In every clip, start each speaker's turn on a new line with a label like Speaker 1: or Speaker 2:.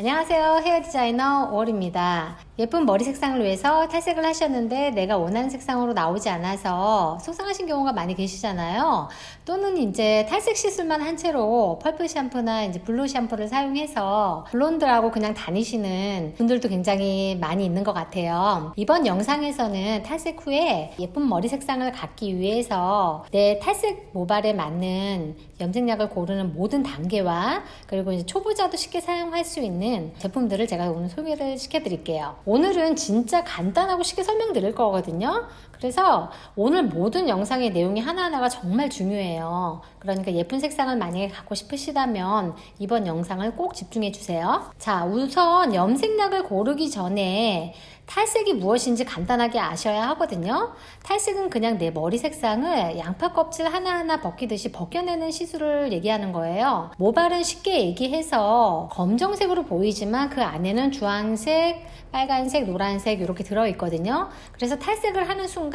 Speaker 1: 안녕하세요. 헤어 디자이너 5월입니다. 예쁜 머리 색상을 위해서 탈색을 하셨는데 내가 원하는 색상으로 나오지 않아서 속상하신 경우가 많이 계시잖아요. 또는 이제 탈색 시술만 한 채로 펄프 샴푸나 이제 블루 샴푸를 사용해서 블론드라고 그냥 다니시는 분들도 굉장히 많이 있는 것 같아요. 이번 영상에서는 탈색 후에 예쁜 머리 색상을 갖기 위해서 내 탈색 모발에 맞는 염색약을 고르는 모든 단계와 그리고 이제 초보자도 쉽게 사용할 수 있는 제품들을 제가 오늘 소개를 시켜드릴게요. 오늘은 진짜 간단하고 쉽게 설명드릴 거거든요. 그래서 오늘 모든 영상의 내용이 하나하나가 정말 중요해요. 그러니까 예쁜 색상을 만약에 갖고 싶으시다면 이번 영상을 꼭 집중해 주세요. 자, 우선 염색약을 고르기 전에 탈색이 무엇인지 간단하게 아셔야 하거든요. 탈색은 그냥 내 머리 색상을 양파 껍질 하나하나 벗기듯이 벗겨내는 시술을 얘기하는 거예요. 모발은 쉽게 얘기해서 검정색으로 보이지만 그 안에는 주황색, 빨간색, 노란색 이렇게 들어있거든요. 그래서 탈색을 하는 순간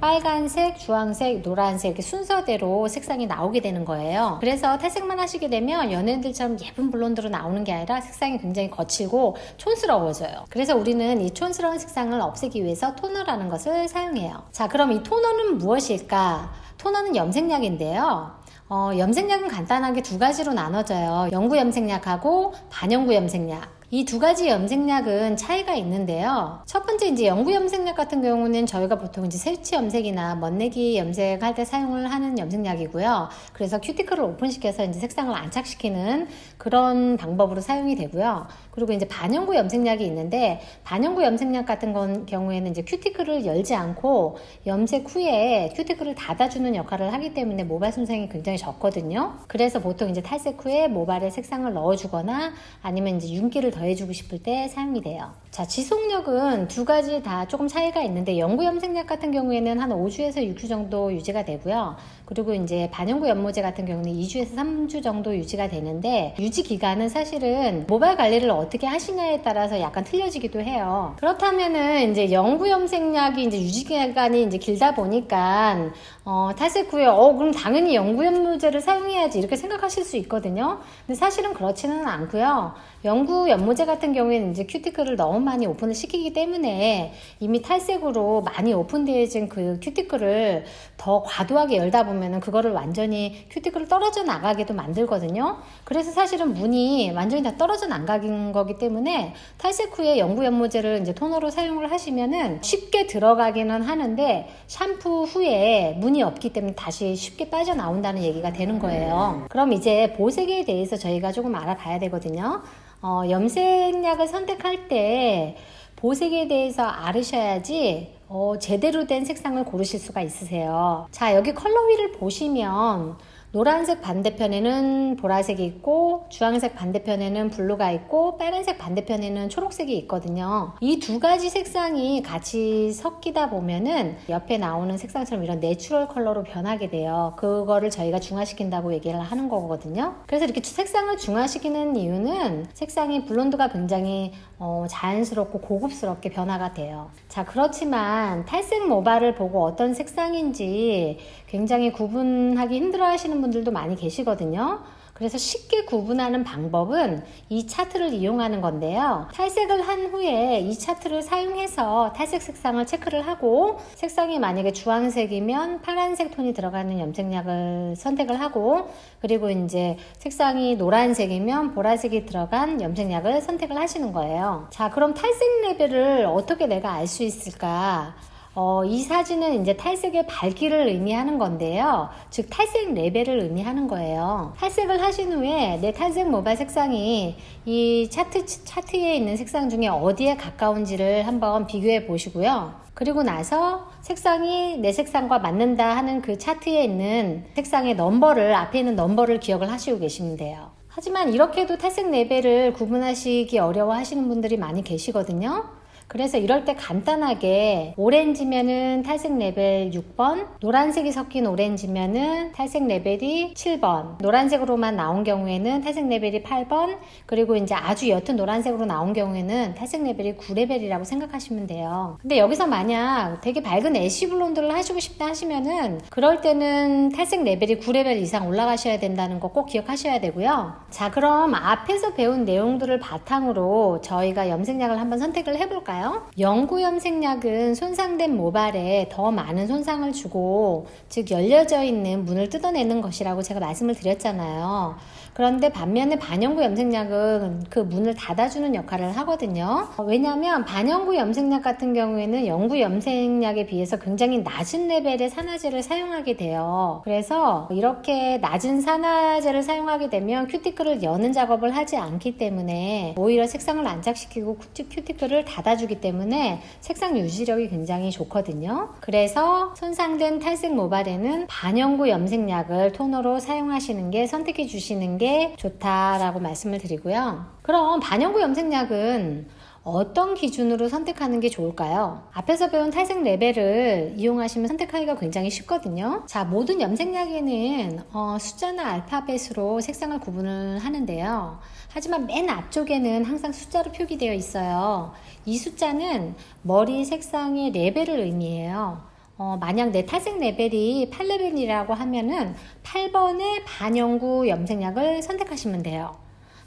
Speaker 1: 빨간색, 주황색, 노란색 이렇게 순서대로 색상이 나오게 되는 거예요. 그래서 탈색만 하시게 되면 연예인들처럼 예쁜 블론드로 나오는 게 아니라 색상이 굉장히 거칠고 촌스러워져요. 그래서 우리는 이 촌스러운 색상을 없애기 위해서 토너라는 것을 사용해요. 자, 그럼 이 토너는 무엇일까? 토너는 염색약인데요. 어, 염색약은 간단하게 두 가지로 나눠져요. 영구 염색약하고 반영구 염색약. 이 두 가지 염색약은 차이가 있는데요. 첫 번째 이제 영구 염색약 같은 경우는 저희가 보통 이제 색치 염색이나 멋내기 염색할 때 사용을 하는 염색약이고요. 그래서 큐티클을 오픈시켜서 이제 색상을 안착시키는 그런 방법으로 사용이 되고요. 그리고 이제 반영구 염색약이 있는데 반영구 염색약 같은 건 경우에는 이제 큐티클을 열지 않고 염색 후에 큐티클을 닫아주는 역할을 하기 때문에 모발 손상이 굉장히 적거든요. 그래서 보통 이제 탈색 후에 모발에 색상을 넣어주거나 아니면 이제 윤기를 더해주고 싶을 때 사용이 돼요. 자, 지속력은 두 가지 다 조금 차이가 있는데 영구 염색약 같은 경우에는 한 5주에서 6주 정도 유지가 되고요. 그리고 이제 반영구 연모제 같은 경우는 2주에서 3주 정도 유지가 되는데 유지 기간은 사실은 모발 관리를 어떻게 하시냐에 따라서 약간 틀려지기도 해요. 그렇다면은 이제 영구 염색약이 이제 유지 기간이 이제 길다 보니까 어, 탈색 후에 어 그럼 당연히 영구 연모제를 사용해야지 이렇게 생각하실 수 있거든요. 근데 사실은 그렇지는 않고요. 영구 연모 제 같은 경우에는 이제 큐티클을 너무 많이 오픈을 시키기 때문에 이미 탈색으로 많이 오픈되어진 그 큐티클을 더 과도하게 열다 보면은 그거를 완전히 큐티클을 떨어져 나가게도 만들거든요. 그래서 사실은 문이 완전히 다 떨어져 나가는 거기 때문에 탈색 후에 영구 연모제를 이제 토너로 사용을 하시면은 쉽게 들어가기는 하는데 샴푸 후에 문이 없기 때문에 다시 쉽게 빠져나온다는 얘기가 되는 거예요. 그럼 이제 보색에 대해서 저희가 조금 알아봐야 되거든요. 어, 염색약을 선택할 때 보색에 대해서 알으셔야지 어, 제대로 된 색상을 고르실 수가 있으세요. 자, 여기 컬러 휠을 보시면 노란색 반대편에는 보라색이 있고 주황색 반대편에는 블루가 있고 빨간색 반대편에는 초록색이 있거든요. 이 두 가지 색상이 같이 섞이다 보면은 옆에 나오는 색상처럼 이런 내추럴 컬러로 변하게 돼요. 그거를 저희가 중화시킨다고 얘기를 하는 거거든요. 그래서 이렇게 색상을 중화시키는 이유는 색상이 블론드가 굉장히 어, 자연스럽고 고급스럽게 변화가 돼요. 자, 그렇지만 탈색 모발을 보고 어떤 색상인지 굉장히 구분하기 힘들어 하시는 분들도 많이 계시거든요. 그래서 쉽게 구분하는 방법은 이 차트를 이용하는 건데요. 탈색을 한 후에 이 차트를 사용해서 탈색 색상을 체크를 하고 색상이 만약에 주황색이면 파란색 톤이 들어가는 염색약을 선택을 하고 그리고 이제 색상이 노란색이면 보라색이 들어간 염색약을 선택을 하시는 거예요. 자, 그럼 탈색 레벨을 어떻게 내가 알 수 있을까? 어, 이 사진은 이제 탈색의 밝기를 의미하는 건데요. 즉, 탈색 레벨을 의미하는 거예요. 탈색을 하신 후에 내 탈색 모발 색상이 이 차트, 차트에 있는 색상 중에 어디에 가까운지를 한번 비교해 보시고요. 그리고 나서 색상이 내 색상과 맞는다 하는 그 차트에 있는 색상의 넘버를, 앞에 있는 넘버를 기억을 하시고 계시면 돼요. 하지만 이렇게도 탈색 레벨을 구분하시기 어려워 하시는 분들이 많이 계시거든요. 그래서 이럴 때 간단하게 오렌지면은 탈색 레벨 6번, 노란색이 섞인 오렌지면은 탈색 레벨이 7번, 노란색으로만 나온 경우에는 탈색 레벨이 8번, 그리고 이제 아주 옅은 노란색으로 나온 경우에는 탈색 레벨이 9레벨이라고 생각하시면 돼요. 근데 여기서 만약 되게 밝은 애쉬 블론드를 하시고 싶다 하시면은 그럴 때는 탈색 레벨이 9레벨 이상 올라가셔야 된다는 거 꼭 기억하셔야 되고요. 자, 그럼 앞에서 배운 내용들을 바탕으로 저희가 염색약을 한번 선택을 해볼까요? 영구 염색약은 손상된 모발에 더 많은 손상을 주고 즉 열려져 있는 문을 뜯어내는 것이라고 제가 말씀을 드렸잖아요. 그런데 반면에 반영구 염색약은 그 문을 닫아주는 역할을 하거든요. 어, 왜냐하면 반영구 염색약 같은 경우에는 영구 염색약에 비해서 굉장히 낮은 레벨의 산화제를 사용하게 돼요. 그래서 이렇게 낮은 산화제를 사용하게 되면 큐티클을 여는 작업을 하지 않기 때문에 오히려 색상을 안착시키고 큐티- 큐티클을 닫아주기 때문에 색상 유지력이 굉장히 좋거든요. 그래서 손상된 탈색 모발에는 반영구 염색약을 토너로 사용하시는 게 선택해 주시는 게 좋다라고 말씀을 드리고요. 그럼 반영구 염색약은 어떤 기준으로 선택하는 게 좋을까요? 앞에서 배운 탈색 레벨을 이용하시면 선택하기가 굉장히 쉽거든요. 자, 모든 염색약에는 어, 숫자나 알파벳으로 색상을 구분을 하는데요. 하지만 맨 앞쪽에는 항상 숫자로 표기되어 있어요. 이 숫자는 머리 색상의 레벨을 의미해요. 어, 만약 내 탈색 레벨이 8레벨이라고 하면은 8번의 반영구 염색약을 선택하시면 돼요.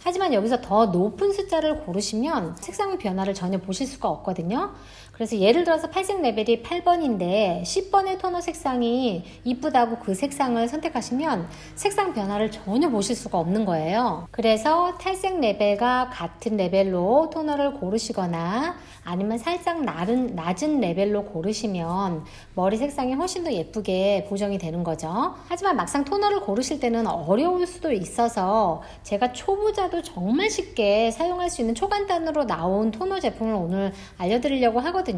Speaker 1: 하지만 여기서 더 높은 숫자를 고르시면 색상 변화를 전혀 보실 수가 없거든요. 그래서 예를 들어서 탈색 레벨이 8번인데 10번의 토너 색상이 이쁘다고 그 색상을 선택하시면 색상 변화를 전혀 보실 수가 없는 거예요. 그래서 탈색 레벨과 같은 레벨로 토너를 고르시거나 아니면 살짝 낮은, 낮은 레벨로 고르시면 머리 색상이 훨씬 더 예쁘게 보정이 되는 거죠. 하지만 막상 토너를 고르실 때는 어려울 수도 있어서 제가 초보자도 정말 쉽게 사용할 수 있는 초간단으로 나온 토너 제품을 오늘 알려드리려고 하거든요.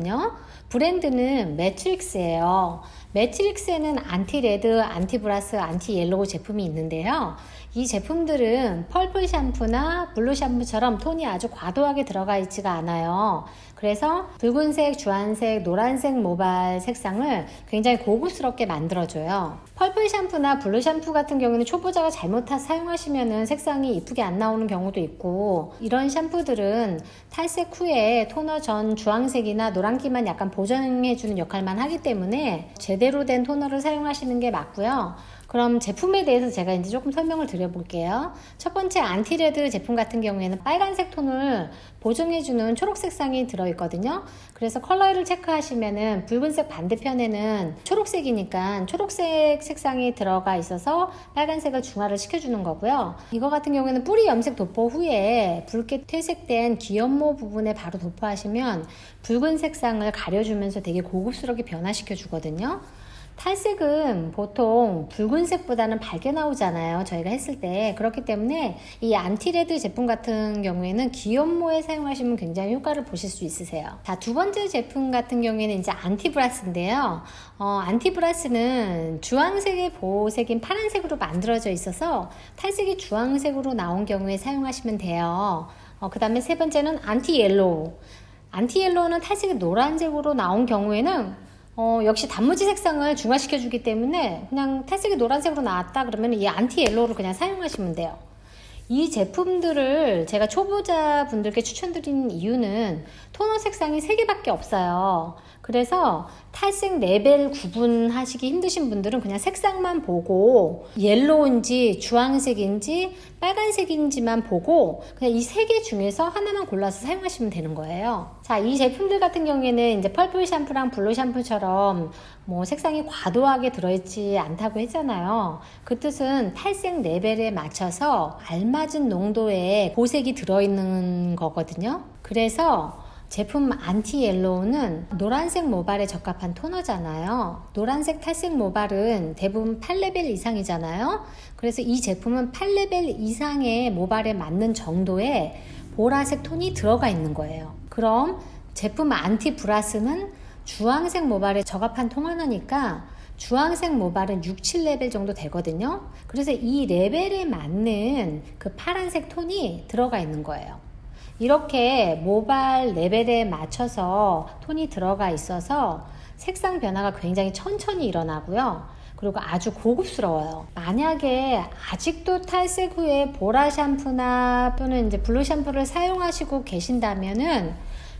Speaker 1: 브랜드는 매트릭스예요. 매트릭스에는 안티레드, 안티브라스, 안티옐로우 제품이 있는데요. 이 제품들은 펄플 샴푸나 블루 샴푸처럼 톤이 아주 과도하게 들어가 있지가 않아요. 그래서 붉은색, 주황색, 노란색 모발 색상을 굉장히 고급스럽게 만들어줘요. 펄플 샴푸나 블루 샴푸 같은 경우는 초보자가 잘못 사용하시면 색상이 이쁘게 안 나오는 경우도 있고 이런 샴푸들은 탈색 후에 토너 전 주황색이나 노란기만 약간 보정해주는 역할만 하기 때문에 제대로 된 토너를 사용하시는 게 맞고요. 그럼 제품에 대해서 제가 이제 조금 설명을 드려볼게요. 첫 번째 안티레드 제품 같은 경우에는 빨간색 톤을 보정해주는 초록 색상이 들어있거든요. 그래서 컬러를 체크하시면은 붉은색 반대편에는 초록색이니까 초록색 색상이 들어가 있어서 빨간색을 중화를 시켜주는 거고요. 이거 같은 경우에는 뿌리 염색 도포 후에 붉게 퇴색된 기연모 부분에 바로 도포하시면 붉은 색상을 가려주면서 되게 고급스럽게 변화시켜 주거든요. 탈색은 보통 붉은색보다는 밝게 나오잖아요. 저희가 했을 때. 그렇기 때문에 이 안티레드 제품 같은 경우에는 기연모에 사용하시면 굉장히 효과를 보실 수 있으세요. 자, 두 번째 제품 같은 경우에는 이제 안티브라스인데요. 어, 안티브라스는 주황색의 보호색인 파란색으로 만들어져 있어서 탈색이 주황색으로 나온 경우에 사용하시면 돼요. 어, 그 다음에 세 번째는 안티옐로우. 안티옐로우는 탈색이 노란색으로 나온 경우에는 어, 역시 단무지 색상을 중화시켜 주기 때문에 그냥 탈색이 노란색으로 나왔다 그러면 이 안티 옐로우를 그냥 사용하시면 돼요. 이 제품들을 제가 초보자 분들께 추천드리는 이유는 토너 색상이 3개밖에 없어요. 그래서 탈색 레벨 구분하시기 힘드신 분들은 그냥 색상만 보고 옐로우인지 주황색인지 빨간색인지만 보고 그냥 이 세 개 중에서 하나만 골라서 사용하시면 되는 거예요. 자, 이 제품들 같은 경우에는 이제 펄플 샴푸랑 블루 샴푸처럼 뭐 색상이 과도하게 들어있지 않다고 했잖아요. 그 뜻은 탈색 레벨에 맞춰서 알맞은 농도의 보색이 들어있는 거거든요. 그래서 제품 안티 옐로우는 노란색 모발에 적합한 토너잖아요. 노란색 탈색 모발은 대부분 8레벨 이상이잖아요. 그래서 이 제품은 8레벨 이상의 모발에 맞는 정도의 보라색 톤이 들어가 있는 거예요. 그럼 제품 안티 브라스는 주황색 모발에 적합한 토너니까 주황색 모발은 6, 7레벨 정도 되거든요. 그래서 이 레벨에 맞는 그 파란색 톤이 들어가 있는 거예요. 이렇게 모발 레벨에 맞춰서 톤이 들어가 있어서 색상 변화가 굉장히 천천히 일어나고요. 그리고 아주 고급스러워요. 만약에 아직도 탈색 후에 보라 샴푸나 또는 이제 블루 샴푸를 사용하시고 계신다면은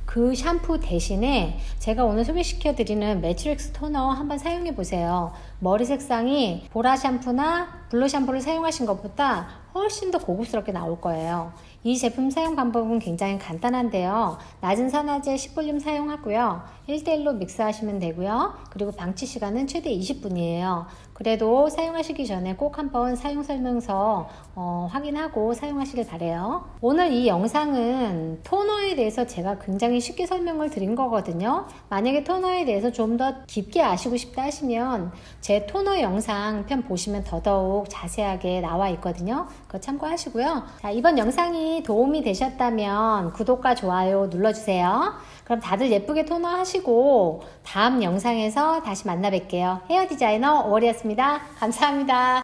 Speaker 1: 그 샴푸 대신에 제가 오늘 소개시켜 드리는 매트릭스 토너 한번 사용해 보세요. 머리 색상이 보라 샴푸나 블루 샴푸를 사용하신 것보다 훨씬 더 고급스럽게 나올 거예요. 이 제품 사용 방법은 굉장히 간단한데요. 낮은 산화제 10볼륨 사용하고요. 1대1로 믹스하시면 되고요. 그리고 방치 시간은 최대 20분이에요. 그래도 사용하시기 전에 꼭 한번 사용 설명서 어, 확인하고 사용하시길 바래요. 오늘 이 영상은 토너에 대해서 제가 굉장히 쉽게 설명을 드린 거거든요. 만약에 토너에 대해서 좀 더 깊게 아시고 싶다 하시면 제 토너 영상 편 보시면 더더욱 자세하게 나와 있거든요. 그거 참고하시고요. 자, 이번 영상이 도움이 되셨다면 구독과 좋아요 눌러주세요. 그럼 다들 예쁘게 토너 하시고 다음 영상에서 다시 만나 뵐게요. 헤어 디자이너 오월이었습니다. 감사합니다.